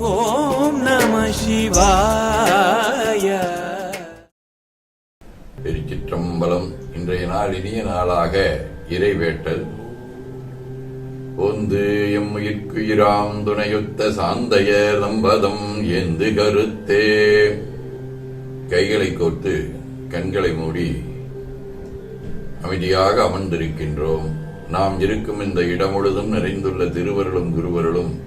ஓம் நம சிவாய. திருச்சிற்றம்பலம் இன்றைய நாள் இனிய நாளாக இறைவேட்டல். ஒந்து எம்முயிர்க்குயிராம் துணையுத்த சாந்தைய தம்பதம் எந்து கருத்தே. கைகளை கோர்த்து கண்களை மூடி அமைதியாக அமர்ந்திருக்கின்றோம். நாம் இருக்கும் இந்த இடம் முழுதும் நிறைந்துள்ள திருவருளும் குருவருளும்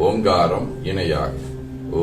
ஓங்காரம் இணையாக ஓ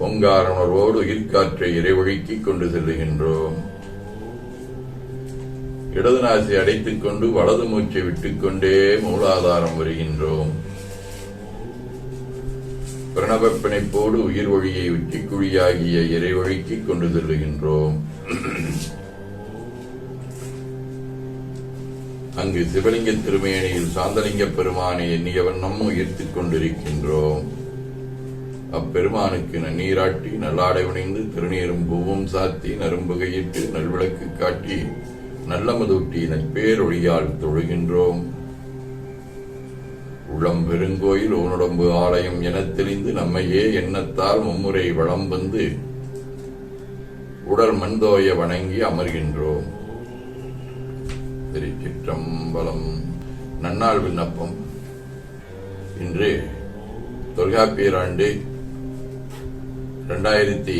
ஓங்காரணரோடு உயிர்காற்றை இறைவழிக்கிக் கொண்டு செல்லுகின்றோம். இடது நாசை அடைத்துக் கொண்டு வலது மூச்சை விட்டுக்கொண்டே மூலாதாரம் வருகின்றோம். பிரணவப் பிணைப்போடு உயிர் ஒழியை உச்சிக்குழியாகிய இறைவழிக்கிக் கொண்டு செல்லுகின்றோம். அங்கு சிவலிங்க திருமேனியில் சாந்தலிங்க பெருமானை எண்ணிய வண்ணம் உயர்த்திக் கொண்டிருக்கின்றோம். அப்பெருமானுக்கு நன்னீராட்டி நல்லாடை உணைந்து திருநீரும் பூவும் சாத்தி நரும்புகையிட்டு நல்விளக்கு காட்டி நல்லமதூட்டி நற்பேரொழியால் தொழுகின்றோம். உளம் பெருங்கோயில் ஊனுடம்பு ஆலயம் எனத் தெளிந்து நம்மையே எண்ணத்தால் மும்முறை வளம் வந்து உடல் மண்தோய வணங்கி அமர்கின்றோம். திருச்சிற்றம்பலம் நன்னாள் விண்ணப்பம். இன்று தொல்காப்பியர் ஆண்டு ரெண்டாயிரத்தி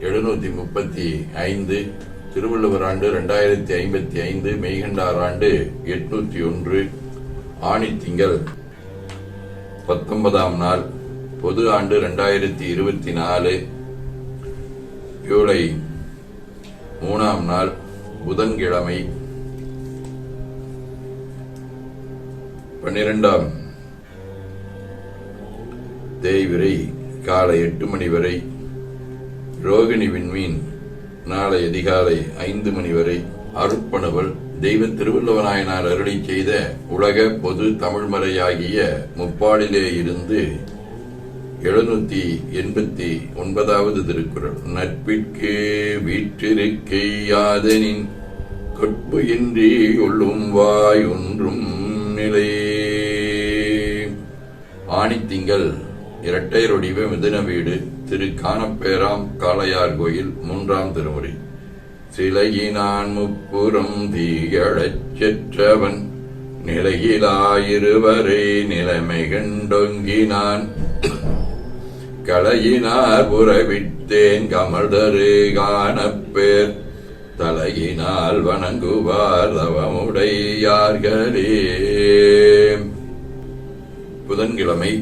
எழுநூத்தி முப்பத்தி ஐந்து திருவள்ளுவர் ஆண்டு ரெண்டாயிரத்தி ஐம்பத்தி ஐந்து மெய்கண்டார் ஆண்டு எட்நூத்தி ஒன்று ஆணி திங்கள் பத்தொன்பதாம் நாள் பொது ஆண்டு ரெண்டாயிரத்தி இருபத்தி நாலு ஜூலை மூணாம் நாள் புதன்கிழமை பன்னிரெண்டாம் தேய்விரை காலை எட்டு மணி வரை ரோகிணி விண்மீன் நாளை அதிகாலை ஐந்து மணி வரை அருட்பணுவல் தெய்வ திருவள்ளுவநாயனார் அருளி செய்த உலக பொது தமிழ்மறையாகிய முப்பாடிலே இருந்து எழுநூத்தி எண்பத்தி ஒன்பதாவது திருக்குறள். நட்பிற்கு வீற்றிருக்கை யாதனின் கொட்பு இன்றி உள்ளும் வாய் ஒன்றும் நிலையே ஆணித்திங்கள் இரட்டையரொடிவ மிதுன வீடு திரு காணப்பேராம் காளையார் கோயில் மூன்றாம் திருமுறை. சிலையினான் முப்புறம் தீயழச் செற்றவன் நிலையிலாயிருவரை நிலைமை கண்டொங்கினான். களையினார் புறவிட்டேன் கமல்தரு காணப்பேர் தலையினால் வணங்குவார் தவமுடையார்களே. புதன்கிழமை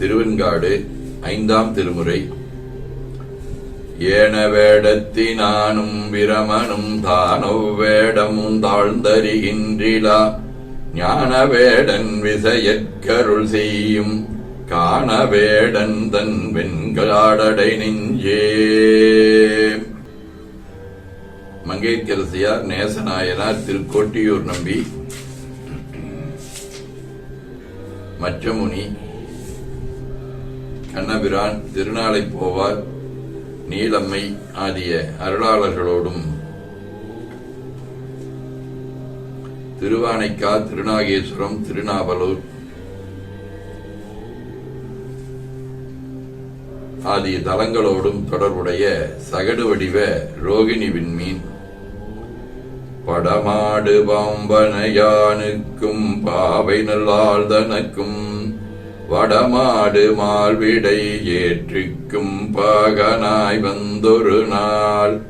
திருவெண்காடு ஐந்தாம் திருமுறை. ஏன வேடத்தினானும் பிரமனும் தானோ வேடமும் தாழ்ந்தறிகின்றிலா. ஞான வேடன் விசையற்கருள் செய்யும் காண வேடன் தன் வெண்களாடடை நெஞ்சே. மங்கைக்கரசியார் நேசநாயனார் திருக்கோட்டியூர் நம்பி. மச்சமுனி கண்ணபிரான் திருநாளை போவார். நீலம்மை ஆகிய அருளாளர்களோடும் திருவானைக்கா திருநாகேஸ்வரம் திருநாவலூர் ஆகிய தலங்களோடும் தொடர்புடைய சகடு வடிவ ரோகிணி விண்மீன். படமாடு பாம்பனையானுக்கும் பாவை நல்லாள் தனக்கும் வடமாடு மால்விடை ஏற்றிக்கும் பாகனாய் வந்தொரு நாள்.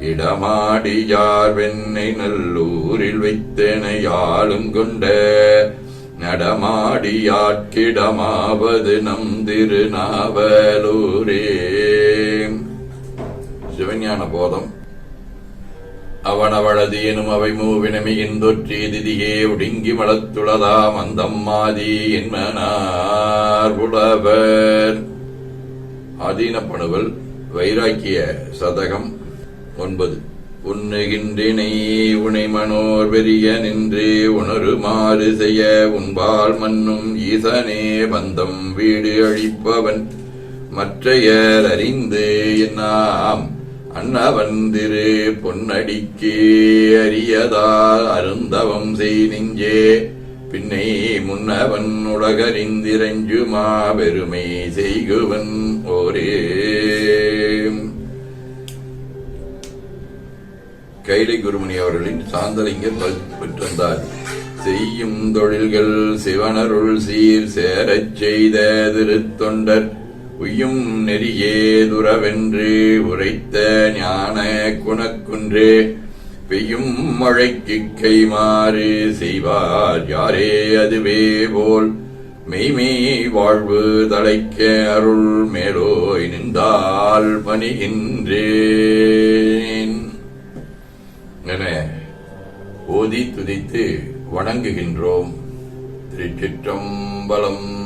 இடமாடியார் வெண்ணை நல்லூரில் வைத்தனை ஆளும் கொண்ட. நடமாடியாட்கிடமாவது நம் திருநாவலூரே. சிவஞான போதம் அவனவளது எனும் அவை மூவினமியின் தொற்றி திதியே ஒடுங்கி வளத்துளதாம் அந்தம்மாதி என்மனார் புலவர் ஆதீனப்பணுவல் வைராக்கிய சதகம் ஒன்பது. உண்ணுகின்றினை உனை மனோர் பெரிய நின்று உணருமாறு செய்ய உன்பால் மன்னும் ஈசனே பந்தம் வீடு அழிப்பவன் மற்றையர் அறிந்து என்னாம். அன்னவந்திரு பொன்னடிக்கு அரியதால் அருந்தவம் செய் நெஞ்சே. பின்னை முன்னவன் உலகறிந்திரஞ்சுமா மாபெருமை செய்குவன் ஓரே. கைலை குருமணி அவர்களின் சாந்தலிங்கர் பெற்றிருந்தார். செய்யும் தொழில்கள் சிவனருள் சீர் சேரச் செய்த திருத்தொண்டர் உய்யும் நெறியே துறவென்று உரைத்த ஞான குணக்குன்றே பெய்யும் மழைக்கு கைமாறு செய்வார் யாரே அதுவே போல். மெய்மெய் வாழ்வு தலைக்க அருள் மேலோய் நின்றால் பணிகின்றேன். என ஓதி துதித்து வணங்குகின்றோம். திருச்சிற்றம்பலம்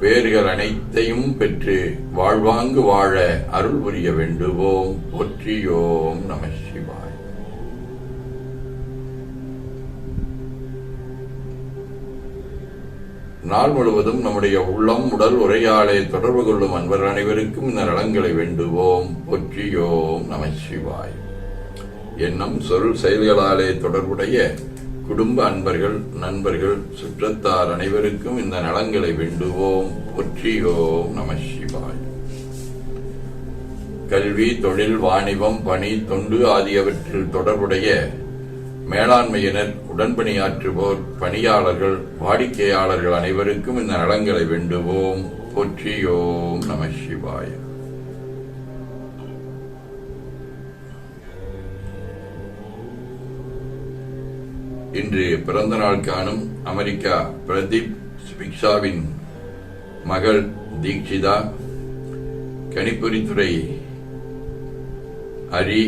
பேர்கள் அனைத்தையும் பெற்று வாழ்வாங்கு வாழ அருள் புரிய வேண்டுவோம். போற்றியோம் நம சிவாய். நாள் முழுவதும் நம்முடைய உள்ளம் உடல் உரையாடை தொடர்பு கொள்ளும் அன்பர் அனைவருக்கும் இந்த நலங்களை வேண்டுவோம். போற்றியோம் நம சிவாய். எண்ணம் சொல் செயல்களாலே தொடர்புடைய குடும்ப அன்பர்கள் நண்பர்கள் சுற்றத்தார் அனைவருக்கும் இந்த நலங்களை வேண்டுவோம். போற்றியோம் நம சிவாய். கல்வி தொழில் வாணிபம் பணி தொண்டு ஆகியவற்றில் தொடர்புடைய மேலாண்மையினர் உடன்பணியாற்றுவோர் பணியாளர்கள் வாடிக்கையாளர்கள் அனைவருக்கும் இந்த நலங்களை வேண்டுவோம். போற்றியோம் நம சிவாயம் இன்று பிறந்த நாள் காணும் அமெரிக்கா பிரதீப் ஸ்பிக்ஷாவின் மகள் Dikshitha கணிப்பொறித்துறை Hari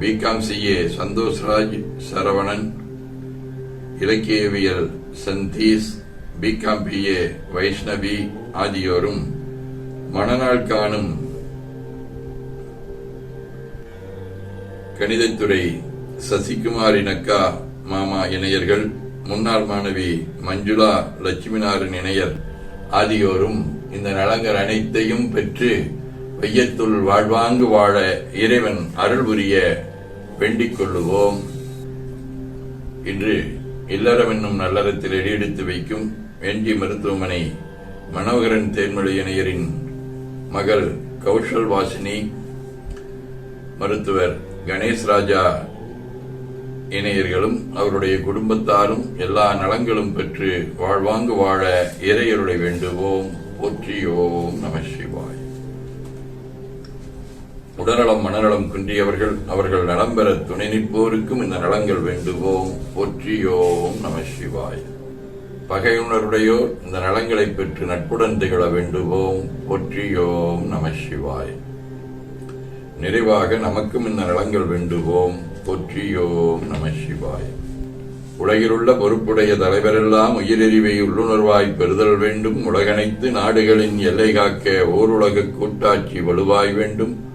B Com CA Santhoshraj Saravanan இலக்கியவியல் Santhish B Com BA Vaishnavi ஆகியோரும் மணநாள் காணும் கணிதத்துறை சசிகுமார் இனக்கா மாமா இணையர்கள் முன்னாள் மாணவி மஞ்சுளா லட்சுமிநாதன் இணையர் ஆகியோரும் இந்த நலங்கள் அனைத்தையும் பெற்று வையத்துள் வாழ்வாங்கு வாழ இறைவன் அருள் புரிய வேண்டிக் கொள்ளுவோம். இன்று இல்லறம் என்னும் நல்லறத்தில் எடியெடுத்து வைக்கும் என்ஜி மருத்துவமனை மனோகரன் தேன்மொழி இணையரின் மகள் கௌஷல் வாசினி மருத்துவர் கணேஷ் ராஜா இணையர்களும் அவருடைய குடும்பத்தாரும் எல்லா நலங்களும் பெற்று வாழ்வாங்கு வாழ இறையருளை வேண்டுவோம். போற்றியோம் நம சிவாய். உடல்நலம் மனநலம் குன்றியவர்கள் அவர்கள் நலம் பெற துணை நிற்போருக்கும் இந்த நலங்கள் வேண்டுவோம். போற்றியோம் நம சிவாய். பகையுணருடையோர் இந்த நலங்களை பெற்று நட்புடன் திகழ வேண்டுவோம். போற்றியோம் நம சிவாய். நிறைவாக நமக்கும் இந்த நலங்கள் வேண்டுவோம். போற்றியோம் நம சிவாய. உலகிலுள்ள பொறுப்புடைய தலைவரெல்லாம் உயிரெறிவை உள்ளுணர்வாய் பெறுதல் வேண்டும். உலகனைத்து நாடுகளின் எல்லை காக்க ஓருலக கூட்டாட்சி வலுவாய் வேண்டும்.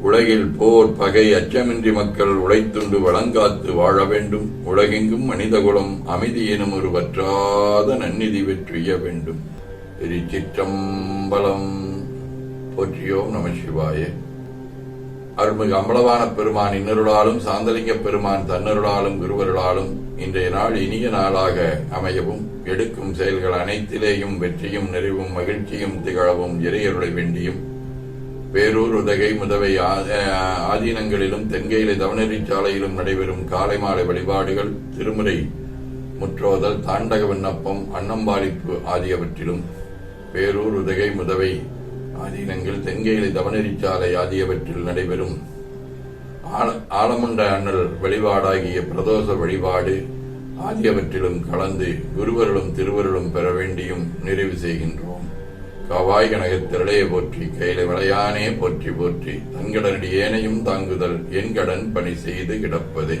உலகில் போர் பகை அச்சமின்றி மக்கள் உழைத்துண்டு வளங்காத்து வாழ வேண்டும். உலகெங்கும் மனிதகுலம் அமைதி எனும் ஒரு வற்றாத நன்னிதி வெற்றிய வேண்டும். திருச்சிற்றம்பலம். போற்றியோம் நம சிவாய. அருள்மிகு அம்பலவான பெருமான் இன்னருளாலும் சாந்தலிங்க பெருமான் தன்னருளாலும் குருவருளாலும் இன்றைய நாள் இனிய நாளாக அமையவும் எடுக்கும் செயல்கள் அனைத்திலேயும் வெற்றியும் நிறைவும் மகிழ்ச்சியும் திகழவும் இறையருளை வேண்டியும். பேரூர் உதகை முதவை ஆதீனங்களிலும் தென்கையிலை தவனரி சாலையிலும் நடைபெறும் காலை மாலை வழிபாடுகள் திருமுறை முற்றோதல் தாண்டக விண்ணப்பம் அன்னம்பாளிப்பு ஆகியவற்றிலும் பேரூர் உதகை முதவை ஆதீனங்கள் தென்கேலி தவனரி ஆகியவற்றில் நடைபெறும். ஆல- ஆலமண்ட அண்ணல் வழிபாடாகிய பிரதோஷ வழிபாடு ஆகியவற்றிலும் கலந்து குருவருளும் திருவருளும் பெற வேண்டியும் நிறைவு செய்கின்றோம். காவாய் கனகத்திரளையே போற்றி கையில விளையானே போற்றி போற்றி தன்கடனடி ஏனையும் தாங்குதல் என் கடன் பணி செய்து கிடப்பதே.